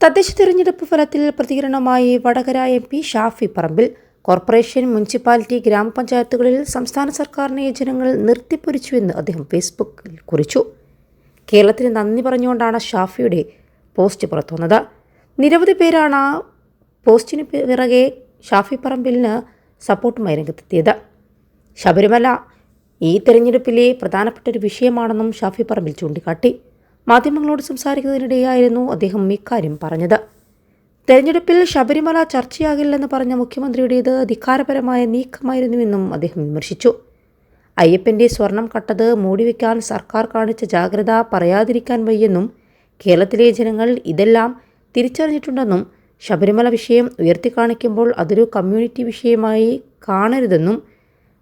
തദ്ദേശ തിരഞ്ഞെടുപ്പ് ഫലത്തിൽ പ്രതികരണമായി Vadakara MP Shafi Parambil. Corporation municipality ഗ്രാമപഞ്ചായത്തുകളിൽ സംസ്ഥാന സർക്കാരിനെ ജനങ്ങൾ നിർത്തിപ്പൊരിച്ചുവെന്ന് അദ്ദേഹം ഫേസ്ബുക്കിൽ കുറിച്ചു. കേരളത്തിന് നന്ദി പറഞ്ഞുകൊണ്ടാണ് ഷാഫിയുടെ പോസ്റ്റ് പുറത്തുവന്നത് നിരവധി പേരാണ് പോസ്റ്റിന് പിറകെ ഷാഫി പറമ്പിലിന് സപ്പോർട്ടുമായി രംഗത്തെത്തിയത്. ശബരിമല ഈ തെരഞ്ഞെടുപ്പിലെ പ്രധാനപ്പെട്ട ഒരു വിഷയമാണെന്നും ഷാഫി പറമ്പിൽ ചൂണ്ടിക്കാട്ടി. മാധ്യമങ്ങളോട് സംസാരിക്കുന്നതിനിടെയായിരുന്നു അദ്ദേഹം ഇക്കാര്യം പറഞ്ഞത്. തെരഞ്ഞെടുപ്പിൽ ശബരിമല ചർച്ചയാകില്ലെന്ന് പറഞ്ഞ മുഖ്യമന്ത്രിയുടേത് അധികാരപരമായ നീക്കമായിരുന്നുവെന്നും അദ്ദേഹം വിമർശിച്ചു. അയ്യപ്പന്റെ സ്വർണം കട്ടത് മൂടിവെക്കാൻ സർക്കാർ കാണിച്ച ജാഗ്രത പറയാതിരിക്കാൻ വയ്യെന്നും കേരളത്തിലെ ജനങ്ങൾ ഇതെല്ലാം തിരിച്ചറിഞ്ഞിട്ടുണ്ടെന്നും ശബരിമല വിഷയം ഉയർത്തിക്കാണിക്കുമ്പോൾ അതൊരു കമ്മ്യൂണിറ്റി വിഷയമായി കാണരുതെന്നും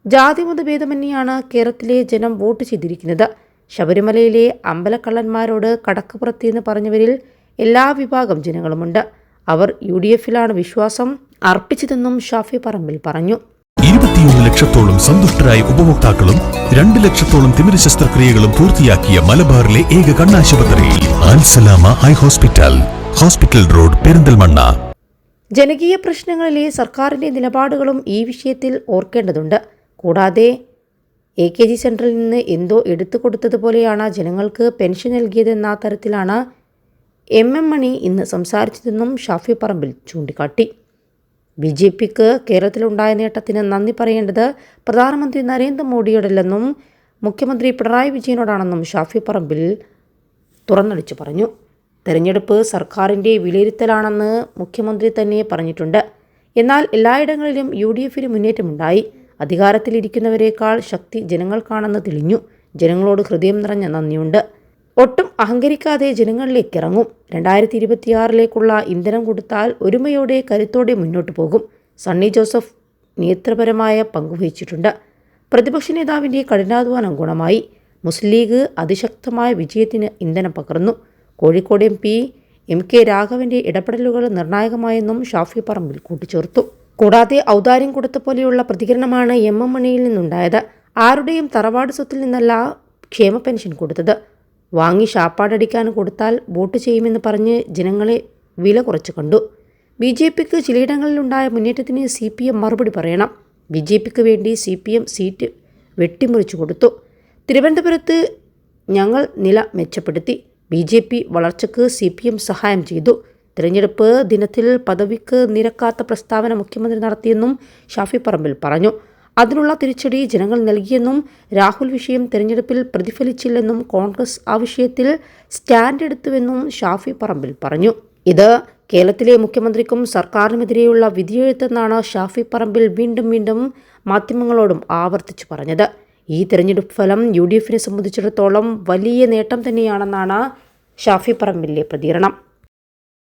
ജാതിമത ഭേദമന്യാണ് കേരളത്തിലെ ജനം വോട്ട് ചെയ്തിരിക്കുന്നത്. ശബരിമലയിലെ അമ്പലക്കള്ളന്മാരോട് കടക്കപ്പുറത്തിയെന്ന് പറഞ്ഞവരിൽ എല്ലാ വിഭാഗം ജനങ്ങളുമുണ്ട്. അവർ യു ഡി എഫിലാണ് വിശ്വാസം അർപ്പിച്ചതെന്നും ഷാഫി പറമ്പിൽ പറഞ്ഞു. ഇരുപത്തിയൊന്ന് ലക്ഷത്തോളം സന്തുഷ്ടരായ ഉപഭോക്താക്കളും രണ്ട് ലക്ഷത്തോളം തിമിര ശസ്ത്രക്രിയകളും പൂർത്തിയാക്കിയ മലബാറിലെ ഏക കണ്ണാശുപത്രി Al Salama eye hospital hospital road Perinthalmanna. ജനകീയ പ്രശ്നങ്ങളിലെ സർക്കാരിന്റെ നിലപാടുകളും ഈ വിഷയത്തിൽ ഓർക്കേണ്ടതുണ്ട്. കൂടാതെ എ കെ ജി സെന്ററിൽ നിന്ന് എന്തോ എടുത്തു കൊടുത്തതുപോലെയാണ് ജനങ്ങൾക്ക് പെൻഷൻ നൽകിയതെന്ന തരത്തിലാണ് എം എം മണി ഇന്ന് സംസാരിച്ചതെന്നും ഷാഫി പറമ്പിൽ ചൂണ്ടിക്കാട്ടി. ബി ജെ പിക്ക് കേരളത്തിലുണ്ടായ നേട്ടത്തിന് നന്ദി പറയേണ്ടത് പ്രധാനമന്ത്രി നരേന്ദ്രമോദിയോടല്ലെന്നും മുഖ്യമന്ത്രി പിണറായി വിജയനോടാണെന്നും ഷാഫി പറമ്പിൽ തുറന്നടിച്ചു പറഞ്ഞു. തെരഞ്ഞെടുപ്പ് സർക്കാരിന്റെ വിലയിരുത്തലാണെന്ന് മുഖ്യമന്ത്രി തന്നെ പറഞ്ഞിട്ടുണ്ട്. എന്നാൽ എല്ലായിടങ്ങളിലും യു ഡി എഫിന് മുന്നേറ്റമുണ്ടായി. അധികാരത്തിലിരിക്കുന്നവരെക്കാൾ ശക്തി ജനങ്ങൾക്കാണെന്ന് തെളിഞ്ഞു. ജനങ്ങളോട് ഹൃദയം നിറഞ്ഞ നന്ദിയുണ്ട്. ഒട്ടും അഹങ്കരിക്കാതെ ജനങ്ങളിലേക്ക് ഇറങ്ങും രണ്ടായിരത്തി ഇരുപത്തിയാറിലേക്കുള്ള ഇന്ധനം കൊടുത്താൽ ഒരുമയോടെ കരുത്തോടെ മുന്നോട്ട് പോകും. സണ്ണി ജോസഫ് നേത്രപരമായ പങ്കുവഹിച്ചിട്ടുണ്ട്. പ്രതിപക്ഷ നേതാവിന്റെ കഠിനാധ്വാനം ഗുണമായി. മുസ്ലിം ലീഗ് അതിശക്തമായ വിജയത്തിന് ഇന്ധനം പകർന്നു. Kozhikode M P M K രാഘവന്റെ ഇടപെടലുകൾ നിർണായകമായെന്നും ഷാഫി പറമ്പിൽ കൂട്ടിച്ചേർത്തു. കൂടാതെ ഔദാര്യം കൊടുത്ത പോലെയുള്ള പ്രതികരണമാണ് എം എം മണിയിൽ നിന്നുണ്ടായത്. ആരുടെയും തറവാട് സ്വത്തിൽ നിന്നല്ല ക്ഷേമ പെൻഷൻ കൊടുത്തത്. വാങ്ങി ഷാപ്പാടടിക്കാൻ കൊടുത്താൽ വോട്ട് ചെയ്യുമെന്ന് പറഞ്ഞ് ജനങ്ങളെ വില കുറച്ച് കണ്ടു. ബി ജെ പിക്ക് ചിലയിടങ്ങളിലുണ്ടായ മുന്നേറ്റത്തിന് സി പി എം മറുപടി പറയണം. ബി ജെ പിക്ക് വേണ്ടി സി പി എം സീറ്റ് വെട്ടിമുറിച്ചു കൊടുത്തു. തിരുവനന്തപുരത്ത് ഞങ്ങൾ നില മെച്ചപ്പെടുത്തി. ബി ജെ പി വളർച്ചയ്ക്ക് സി പി എം സഹായം ചെയ്തു. തിരഞ്ഞെടുപ്പ് ദിനത്തിൽ പദവിക്ക് നിരക്കാത്ത പ്രസ്താവന മുഖ്യമന്ത്രി നടത്തിയെന്നും ഷാഫി പറമ്പിൽ പറഞ്ഞു. അതിനുള്ള തിരിച്ചടി ജനങ്ങൾ നൽകിയെന്നും രാഹുൽ വിഷയം തെരഞ്ഞെടുപ്പിൽ പ്രതിഫലിച്ചില്ലെന്നും കോൺഗ്രസ് ആ വിഷയത്തിൽ സ്റ്റാൻഡ് എടുത്തുവെന്നും ഷാഫി പറമ്പിൽ പറഞ്ഞു. ഇത് കേരളത്തിലെ മുഖ്യമന്ത്രിക്കും സർക്കാരിനുമെതിരെയുള്ള വിധിയെഴുത്തെന്നാണ് ഷാഫി പറമ്പിൽ വീണ്ടും വീണ്ടും മാധ്യമങ്ങളോടും ആവർത്തിച്ചു പറഞ്ഞത്. ഈ തെരഞ്ഞെടുപ്പ് ഫലം യു ഡി എഫിനെ സംബന്ധിച്ചിടത്തോളം വലിയ നേട്ടം തന്നെയാണെന്നാണ് ഷാഫി പറമ്പിലെ പ്രതികരണം.